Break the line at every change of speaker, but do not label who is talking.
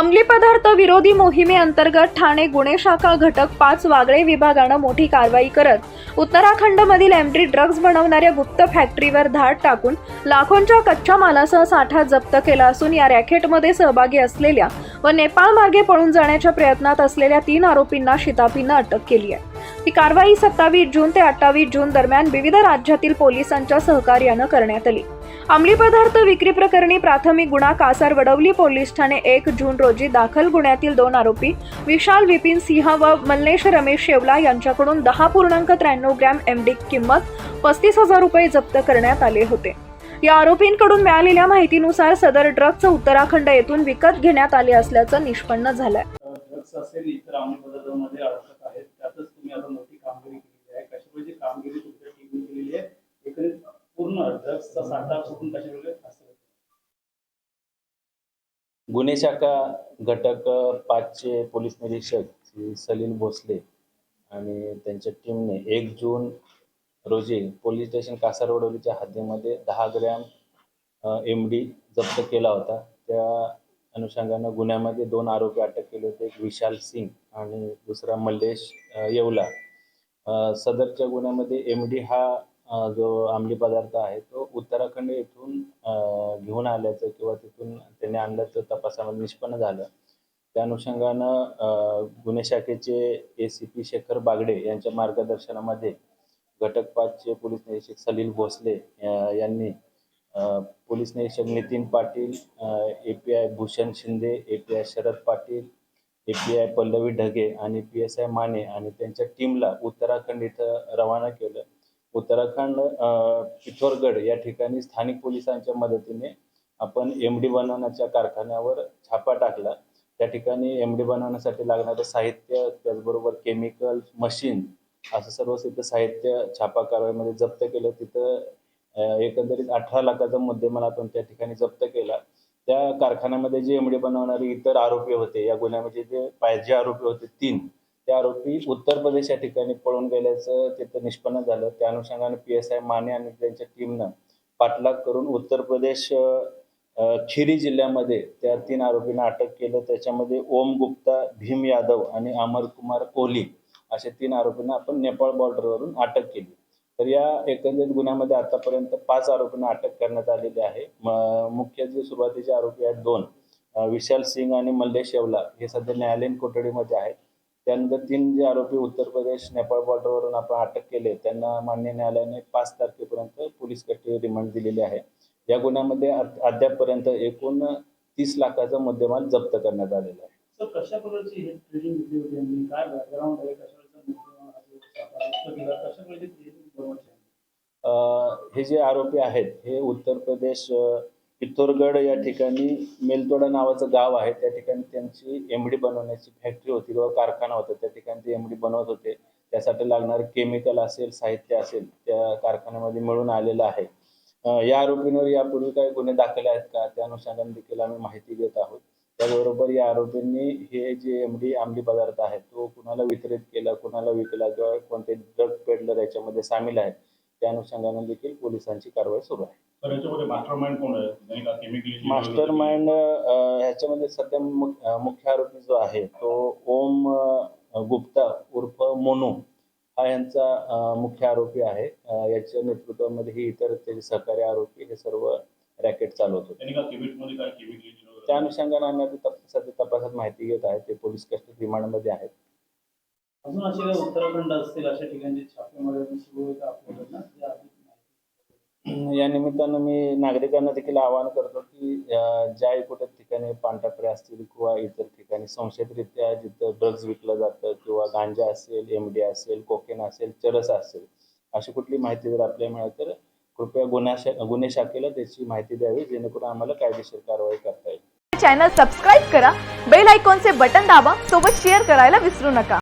अंमली पदार्थ विरोधी मोहिमेअंतर्गत ठाणे गुन्हे शाखा घटक पाच वागळे विभागानं मोठी कारवाई करत उत्तराखंडमधील एमडी ड्रग्ज बनवणाऱ्या गुप्त फॅक्टरीवर धाड टाकून लाखोंच्या कच्च्या मालासह साठा जप्त केला असून या रॅकेटमध्ये सहभागी असलेल्या व नेपाळ मार्गे पळून जाण्याच्या प्रयत्नात असलेल्या तीन आरोपींना शिताफीनं अटक केली आहे. ही कारवाई सत्तावीस जून ते अठ्ठावीस जून दरम्यान विविध राज्यातील पोलिसांच्या सहकार्यानं करण्यात आली. अंमली पदार्थ विक्री प्रकरणी प्राथमिक गुन्हा कासार वडवली पोलीस ठाणे एक जून रोजी दाखल गुन्ह्यातील दोन आरोपी विशाल विपिन सिंह व मल्लेश रमेश शेवला यांच्याकडून दहा पूर्णांक त्र्याण्णव ग्रॅम एमडी किंमत पस्तीस हजार रुपये जप्त करण्यात आले होते. या आरोपींकडून मिळालेल्या माहितीनुसार सदर ड्रग्ज उत्तराखंड येथून विकत घेण्यात आले असल्याचं निष्पन्न झालंय
ड्रग्स असेल इतर अंमली पदार्थांमध्ये अडकत आहेत त्यातच तुम्ही आता मोठी कामगिरी केलेली आहे कशा प्रकारची कामगिरी तुमच्या टीमने केलेली आहे एकंदरीत साठा
गुन्हे शाखा घटक पाचचे पोलीस निरीक्षक सलील भोसले आणि त्यांच्या टीमने एक जून रोजी पोलीस स्टेशन कासारवडोलीच्या हद्दीमध्ये दहा ग्रॅम एम डी जप्त केला होता. त्या अनुषंगानं गुन्ह्यामध्ये दोन आरोपी अटक केले होते. एक विशाल सिंग आणि दुसरा मल्लेश येवला. सदरच्या गुन्ह्यामध्ये एम डी हा जो अंमली पदार्थ आहे तो उत्तराखंड येथून घेऊन आल्याचं किंवा तिथून त्यांनी आणल्याचं तपासामध्ये निष्पन्न झालं. त्या अनुषंगानं गुन्हे शाखेचे A C P Shekhar Bagade यांच्या मार्गदर्शनामध्ये घटक पाचचे पोलीस निरीक्षक सलील भोसले यांनी पोलीस निरीक्षक Nitin Patil A P I Bhushan Shinde A P I Sharad Patil A P I Pallavi Dhage आणि पी एस आय माने आणि त्यांच्या टीमला उत्तराखंड इथं रवाना केलं. उत्तराखंड अ, पिथोरगड या ठिकाणी स्थानिक पोलिसांच्या मदतीने आपण एम डी बनवण्याच्या कारखान्यावर छापा टाकला. त्या ठिकाणी एम डी बनवण्यासाठी लागणारं साहित्य त्याचबरोबर केमिकल मशीन असं सर्व तिथं साहित्य छापा कारवाईमध्ये जप्त केलं. तिथं एकंदरीत अठरा लाखाचा मुद्देमाल आपण त्या ठिकाणी जप्त केला. त्या कारखान्यामध्ये जे एमडी बनवणारे इतर आरोपी होते या गुन्ह्यामध्ये जे पाहिजे आरोपी होते तीन. त्या आरोपी उत्तर प्रदेश या ठिकाणी पळून गेल्याचं तिथं निष्पन्न झालं. त्या अनुषंगाने पी एस आय माने आणि त्यांच्या टीमनं पाठलाग करून उत्तर प्रदेश खिरी जिल्ह्यामध्ये त्या तीन आरोपींना अटक केलं. त्याच्यामध्ये ओम गुप्ता भीम यादव आणि अमर कुमार कोहली असे तीन आरोपींना आपण नेपाळ बॉर्डरवरून अटक केली. तर या एकंदरीत गुन्ह्यामध्ये आतापर्यंत पाच आरोपींना अटक करण्यात आलेली आहे. म- मुख्य जे सुरुवातीचे आरोपी आहेत दोन विशाल सिंग आणि मल्लेश येवला हे सध्या न्यायालयीन कोठडीमध्ये आहेत. त्यानंतर तीन जे आरोपी उत्तर प्रदेश नेपाळ बॉर्डरवरून आपण अटक केले. त्यांना मान्य न्यायालयाने पाच तारखेपर्यंत पोलीस कस्टडी रिमांड दिलेली आहे. या गुन्ह्यामध्ये अद- अद्यापपर्यंत एकूण तीस लाखाचा मुद्देमाल जप्त करण्यात आलेला आहे.
सर कशा प्रकारची हे होती काय बॅकग्राऊंड आहे? कशा
हे जे आरोपी आहेत हे उत्तर प्रदेश पिथोरगड या ठिकाणी मेलतोडा नावाचं गाव आहे. त्या ठिकाणी त्यांची एमडी बनवण्याची फॅक्टरी होती किंवा कारखाना होता. त्या ठिकाणी ते एमडी बनवत होते. त्यासाठी लागणारं केमिकल असेल साहित्य असेल त्या कारखान्यामध्ये मिळून आलेलं आहे. या आरोपींवर यापूर्वी काही गुन्हे दाखल आहेत का? त्या अनुषंगाने देखील आम्ही माहिती देत आहोत. त्याचबरोबर या आरोपींनी हे जे एमडी अंमली पदार्थ आहे तो कुणाला वितरित केला कुणाला विकला किंवा कोणते ड्रग पेडलर याच्यामध्ये सामील आहेत त्या अनुषंगाने देखील पोलिसांची कारवाई सुरू आहे.
तर याच्यामध्ये मास्टर माइंड कोण आहे? त्यांनी का? केमिकली
मास्टर माइंड ह्याच्यामध्ये सध्या मुख्य आरोपी जो आहे तो ओम गुप्ता उर्फ मोनू हा यांचा मुख्य आरोपी आहे. याच्या नेतृत्वामध्ये ही इतर त्याचे सहकारी आरोपी हे सर्व रॅकेट चालवत होते. त्या अनुषंगाने आम्ही सध्या तपासात माहिती घेत आहे. ते पोलीस कस्टडी रिमांडमध्ये आहेत.
अजून असे उत्तराखंड असतील अशा ठिकाणी छापेमध्ये अजून सुरू का आपल्याकडनं जे आधी माहिती
या निमित्तानं मी नागरिकांना देखील आवाहन करतो की ज्या कुठे ठिकाणी पानटापरे असतील किंवा इतर ठिकाणी संशयितरित्या जिथं ड्रग्ज विकलं जातं किंवा गांजा असेल एम डी असेल कोकेन असेल चरस असेल अशी कुठली माहिती जर आपल्याला मिळाली तर कृपया गुन्हा शा गुन्हे शाखेला त्याची माहिती द्यावी जेणेकरून आम्हाला कायदेशीर कारवाई करता येईल.
चॅनल सबस्क्राईब करा बेल आयकॉनचे बटन दाबा सोबत शेअर करायला विसरू नका.